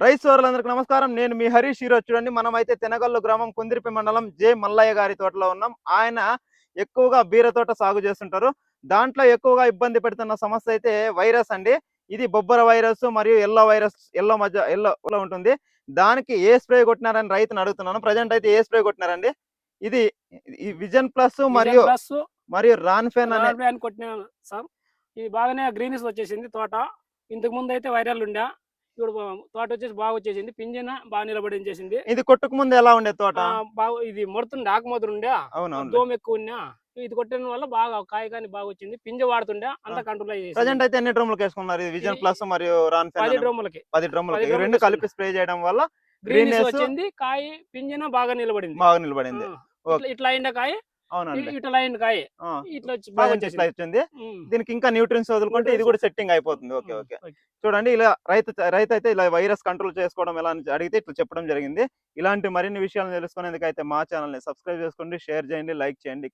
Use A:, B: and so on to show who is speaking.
A: Rice సోదరులందరికీ నమస్కారం. నేను మీ హరీష్. ఈరోజు చూడండి మనం అయితే తెనగల్లు గ్రామం కుందిరిపి మండలం జే. మల్లయ్య గారి తోటలో ఉన్నాం. ఆయన ఎక్కువగా బీర తోట సాగు చేస్తుంటారు. దాంట్లో ఎక్కువగా ఇబ్బంది పెడుతున్న సమస్య అయితే వైరస్ అండి. ఇది బొబ్బర వైరస్ మరియు ఎల్లో వైరస్ ఎల్లో మధ్య ఎల్లో ఉంటుంది. దానికి ఏ స్ప్రే కొట్టినారని రైతుని అడుగుతున్నాను. ప్రజెంట్ అయితే ఏ స్ప్రే కొట్టినారండి? ఇది విజన్ ప్లస్ మరియు మరియు రాన్ఫెన్ అనే
B: అని కొట్టిన సార్. ఇది బాగానే గ్రీనిస్ వచ్చేసింది తోట. ఇంతకు ముందు అయితే వైరల్ ఉండే. ఇప్పుడు తోట వచ్చేసి బాగా వచ్చేసింది పింజన బాగా నిలబడి చేసింది.
A: ఇది కొట్టుకు ముందు ఎలా ఉండే తోట?
B: బాగా ఇది మొడుతుండే ఉండే
A: అవునవును
B: దోమ ఎక్కువ ఉన్నా ఇది కొట్టడం వల్ల బాగా కాయ కానీ బాగా వచ్చింది పింజ వాడుతుండే అంత. కంట్రోల్
A: ప్రజెంట్ అయితే ఎన్ని డ్రమ్ములకు వేసుకున్నారు? ఇది విజన్ ప్లస్ మరియు రాన్ఫెన్
B: పది డ్రమ్ములకి.
A: పది డ్రమ్ములకి. రెండు
B: డ్రమ్ములు
A: కలిపి స్ప్రే చేయడం వల్ల Greenness-
B: వచ్చింది కాయ పింజన బాగా నిలబడింది.
A: బాగా నిలబడింది.
B: ఇట్లా- అయిండ కాయ ఇట్లా కాయ. ఇట్లా వచ్చి
A: వచ్చింది. దీనికి ఇంకా న్యూట్రియన్స్ వదులుకుంటే ఇది కూడా సెట్టింగ్ అయిపోతుంది. Okay
B: okay.
A: చూడండి ఇలా రైతు రైతు అయితే ఇలా వైరస్ కంట్రోల్ చేసుకోవడం ఎలా అని అడిగితే ఇట్లా చెప్పడం జరిగింది. ఇలాంటి మరిన్ని విషయాలు తెలుసుకునేందుకు అయితే మా ఛానల్ని సబ్స్క్రైబ్ చేసుకోండి షేర్ చేయండి లైక్ చేయండి.